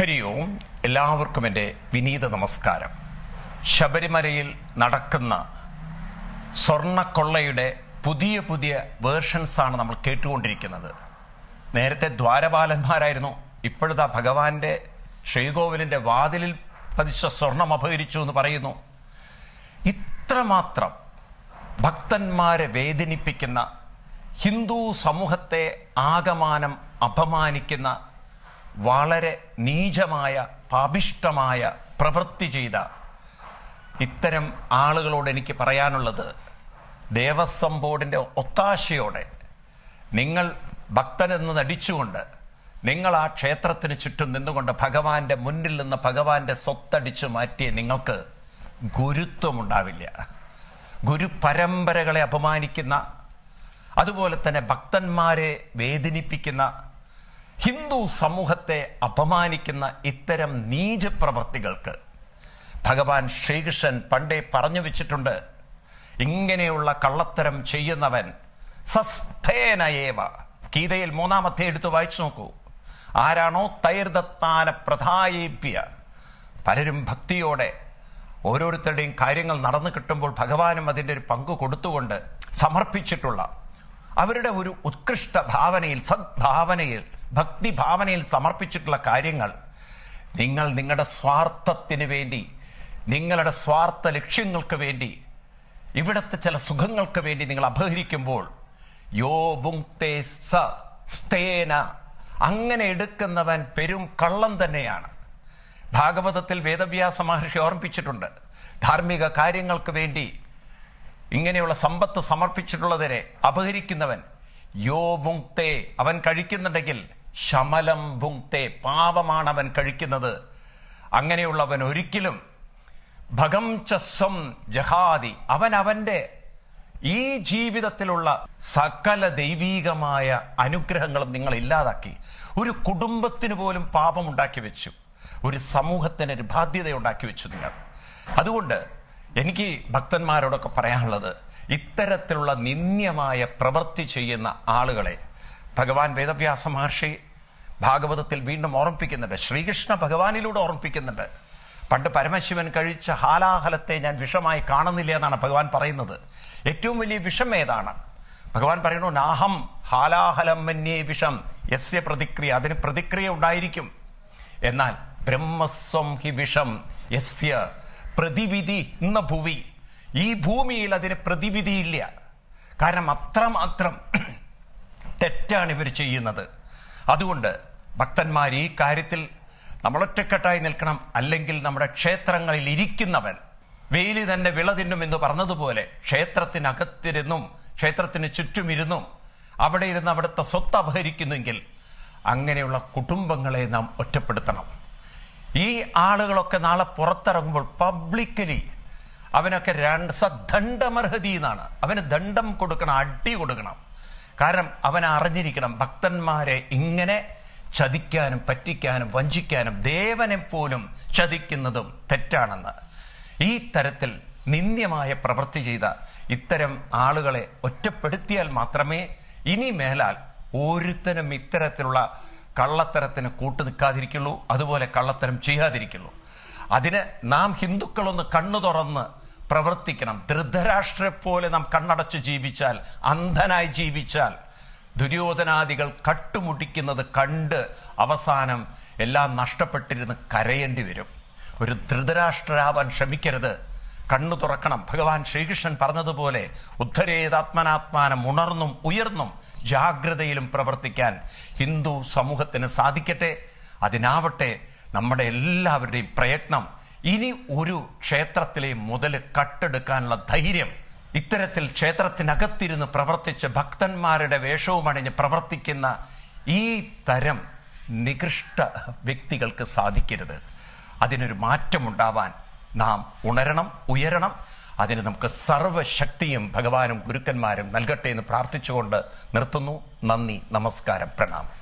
ഹരി ഓം എല്ലാവർക്കും എന്റെ വിനീത നമസ്കാരം. ശബരിമലയിൽ നടക്കുന്ന സ്വർണക്കൊള്ളയുടെ പുതിയ പുതിയ വേർഷൻസാണ് നമ്മൾ കേട്ടുകൊണ്ടിരിക്കുന്നത്. നേരത്തെ ദ്വാരപാലന്മാരായിരുന്നു. ഇപ്പോഴത്തെ ഭഗവാന്റെ ശ്രീകോവിലിന്റെ വാതിലിൽ പതിച്ച സ്വർണം അപഹരിച്ചു എന്ന് പറയുന്നു. ഇത്രമാത്രം ഭക്തന്മാരെ വേദനിപ്പിക്കുന്ന ഹിന്ദു സമൂഹത്തെ ആകമാനം അപമാനിക്കുന്ന വളരെ നീചമായ പാപിഷ്ടമായ പ്രവൃത്തി ചെയ്ത ഇത്തരം ആളുകളോട് എനിക്ക് പറയാനുള്ളത് ദേവസ്വം ബോർഡിന്റെ ഒത്താശയോടെ നിങ്ങൾ ഭക്തനെന്ന് നടിച്ചുകൊണ്ട് നിങ്ങൾ ആ ക്ഷേത്രത്തിന് ചുറ്റും നിന്നുകൊണ്ട് ഭഗവാന്റെ മുന്നിൽ നിന്ന് ഭഗവാന്റെ സ്വത്തടിച്ചു മാറ്റിയ നിങ്ങൾക്ക് ഗുരുത്വമുണ്ടാവില്ല. ഗുരുപരമ്പരകളെ അപമാനിക്കുന്ന അതുപോലെ തന്നെ ഭക്തന്മാരെ വേദനിപ്പിക്കുന്ന ഹിന്ദു സമൂഹത്തെ അപമാനിക്കുന്ന ഇത്തരം നീച നീചപ്രവർത്തികൾക്ക് ഭഗവാൻ ശ്രീകൃഷ്ണൻ പണ്ടേ പറഞ്ഞു വെച്ചിട്ടുണ്ട് ഇങ്ങനെയുള്ള കള്ളത്തരം ചെയ്യുന്നവൻ സസ്ഥേനയേവ ഗീതയിൽ മൂന്നാമത്തെ എടുത്ത് വായിച്ചു നോക്കൂ. ആരാണോ തൈർദത്താന പ്രധായേപ്യ പലരും ഭക്തിയോടെ ഓരോരുത്തരുടെയും കാര്യങ്ങൾ നടന്നു കിട്ടുമ്പോൾ ഭഗവാനും അതിന്റെ ഒരു പങ്ക് കൊടുത്തുകൊണ്ട് സമർപ്പിച്ചിട്ടുള്ള അവരുടെ ഒരു ഉത്കൃഷ്ട ഭാവനയിൽ സദ്ഭാവനയിൽ ഭക്തി ഭാവനയിൽ സമർപ്പിച്ചിട്ടുള്ള കാര്യങ്ങൾ. നിങ്ങൾ നിങ്ങളുടെ സ്വാർത്ഥത്തിന് വേണ്ടി നിങ്ങളുടെ സ്വാർത്ഥ ലക്ഷ്യങ്ങൾക്ക് വേണ്ടി ഇവിടുത്തെ ചില സുഖങ്ങൾക്ക് വേണ്ടി നിങ്ങൾ അപഹരിക്കുമ്പോൾ യോ സ സ്തേന അങ്ങനെ എടുക്കുന്നവൻ പെരും കള്ളം തന്നെയാണ്. ഭാഗവതത്തിൽ വേദവ്യാസ മഹർഷി ഓർമ്മിപ്പിച്ചിട്ടുണ്ട് ധാർമ്മിക കാര്യങ്ങൾക്ക് വേണ്ടി ഇങ്ങനെയുള്ള സമ്പത്ത് സമർപ്പിച്ചിട്ടുള്ളതിനെ അപഹരിക്കുന്നവൻ യോ മുങ്ക്തേ അവൻ കഴിക്കുന്നുണ്ടെങ്കിൽ ശമലം ഭുങ്ക്തേ പാപമാണ് അവൻ കഴിക്കുന്നത്. അങ്ങനെയുള്ളവൻ ഒരിക്കലും ഭഗം ചസ്വം ജഹാദി അവൻ അവന്റെ ഈ ജീവിതത്തിലുള്ള സകല ദൈവീകമായ അനുഗ്രഹങ്ങളും നിങ്ങൾ ഇല്ലാതാക്കി. ഒരു കുടുംബത്തിന് പോലും പാപം ഉണ്ടാക്കി വെച്ചു. ഒരു സമൂഹത്തിന് ഒരു ബാധ്യത ഉണ്ടാക്കി വെച്ചു നിങ്ങൾ. അതുകൊണ്ട് എനിക്ക് ഭക്തന്മാരോടൊക്കെ പറയാനുള്ളത് ഇത്തരത്തിലുള്ള നിന്ദ്യമായ പ്രവൃത്തി ചെയ്യുന്ന ആളുകളെ ഭഗവാൻ വേദവ്യാസ മഹർഷി ഭാഗവതത്തിൽ വീണ്ടും ഓർമ്മിപ്പിക്കുന്നുണ്ട്. ശ്രീകൃഷ്ണ ഭഗവാനിലൂടെ ഓർമ്മിപ്പിക്കുന്നുണ്ട്. പണ്ട് പരമശിവൻ കഴിച്ച ഹാലാഹലത്തെ ഞാൻ വിഷമായി കാണുന്നില്ല എന്നാണ് ഭഗവാൻ പറയുന്നത്. ഏറ്റവും വലിയ വിഷം ഏതാണ്? ഭഗവാൻ പറയുന്നു നാഹം ഹാലാഹലം മന്യേ വിഷം. യസ്യ പ്രതിക്രിയ. അതിന് പ്രതിക്രിയ ഉണ്ടായിരിക്കും. എന്നാൽ ബ്രഹ്മസ്വം ഹി വിഷം. യസ്യ പ്രതിവിധി എന്ന ഭൂവി. ഈ ഭൂമിയിൽ അതിന് പ്രതിവിധിയില്ല. കാരണം അത്രമാത്രം തെറ്റാണ് ഇവർ ചെയ്യുന്നത്. അതുകൊണ്ട് ഭക്തന്മാർ ഈ കാര്യത്തിൽ നമ്മളൊറ്റക്കെട്ടായി നിൽക്കണം. അല്ലെങ്കിൽ നമ്മുടെ ക്ഷേത്രങ്ങളിൽ ഇരിക്കുന്നവൻ വെയിലി തന്നെ വിള തിന്നും എന്ന് പറഞ്ഞതുപോലെ ക്ഷേത്രത്തിനകത്തിരുന്നും ക്ഷേത്രത്തിന് ചുറ്റുമിരുന്നും അവിടെ ഇരുന്ന് അവിടുത്തെ സ്വത്ത് അപഹരിക്കുന്നെങ്കിൽ അങ്ങനെയുള്ള കുടുംബങ്ങളെ നാം ഒറ്റപ്പെടുത്തണം. ഈ ആളുകളൊക്കെ നാളെ പുറത്തിറങ്ങുമ്പോൾ പബ്ലിക്കലി അവനൊക്കെ രണ്ട് സദണ്ഡമർഹതി എന്നാണ്. അവന് ദണ്ഡം കൊടുക്കണം അടി കൊടുക്കണം. കാരണം അവൻ അറിഞ്ഞിരിക്കണം ഭക്തന്മാരെ ഇങ്ങനെ ചതിക്കാനും പറ്റിക്കാനും വഞ്ചിക്കാനും ദേവനെ പോലും ചതിക്കുന്നതും തെറ്റാണെന്ന്. ഈ തരത്തിൽ നിന്ദ്യമായ പ്രവൃത്തി ചെയ്ത ഇത്തരം ആളുകളെ ഒറ്റപ്പെടുത്തിയാൽ മാത്രമേ ഇനി മേലാൽ ഓരോരുത്തരും ഇത്തരത്തിലുള്ള കള്ളത്തരത്തിന് കൂട്ടു നിൽക്കാതിരിക്കുള്ളൂ അതുപോലെ കള്ളത്തരം ചെയ്യാതിരിക്കുള്ളൂ. അതിന് നാം ഹിന്ദുക്കളൊന്ന് കണ്ണു തുറന്ന് പ്രവർത്തിക്കണം. ധൃതരാഷ്ട്രെ പോലെ നാം കണ്ണടച്ച് ജീവിച്ചാൽ അന്ധനായി ജീവിച്ചാൽ ദുര്യോധനാദികൾ കട്ടുമുട്ടിക്കുന്നത് കണ്ട് അവസാനം എല്ലാം നഷ്ടപ്പെട്ടിരുന്ന് കരയേണ്ടി വരും. ഒരു ധൃതരാഷ്ട്രാവാൻ ശ്രമിക്കരുത്. കണ്ണു തുറക്കണം. ഭഗവാൻ ശ്രീകൃഷ്ണൻ പറഞ്ഞതുപോലെ ഉദ്ധരേതാത്മനാത്മാനം ഉണർന്നും ഉയർന്നും ജാഗ്രതയിലും പ്രവർത്തിക്കാൻ ഹിന്ദു സമൂഹത്തിന് സാധിക്കട്ടെ. അതിനാവട്ടെ നമ്മുടെ എല്ലാവരുടെയും പ്രയത്നം ഇനി ഒരു ക്ഷേത്രത്തിലെ മുതൽ കട്ടെടുക്കാനുള്ള ധൈര്യം ഇത്തരത്തിൽ ക്ഷേത്രത്തിനകത്തിരുന്ന് പ്രവർത്തിച്ച് ഭക്തന്മാരുടെ വേഷവും അണിഞ്ഞ് പ്രവർത്തിക്കുന്ന ഈ തരം നികൃഷ്ട വ്യക്തികൾക്ക് സാധിക്കരുത്. അതിനൊരു മാറ്റമുണ്ടാവാൻ നാം ഉണരണം ഉയരണം. അതിന് നമുക്ക് സർവശക്തിയും ഭഗവാനും ഗുരുക്കന്മാരും നൽകട്ടെ എന്ന് പ്രാർത്ഥിച്ചുകൊണ്ട് നിർത്തുന്നു. നന്ദി നമസ്കാരം പ്രണാമം.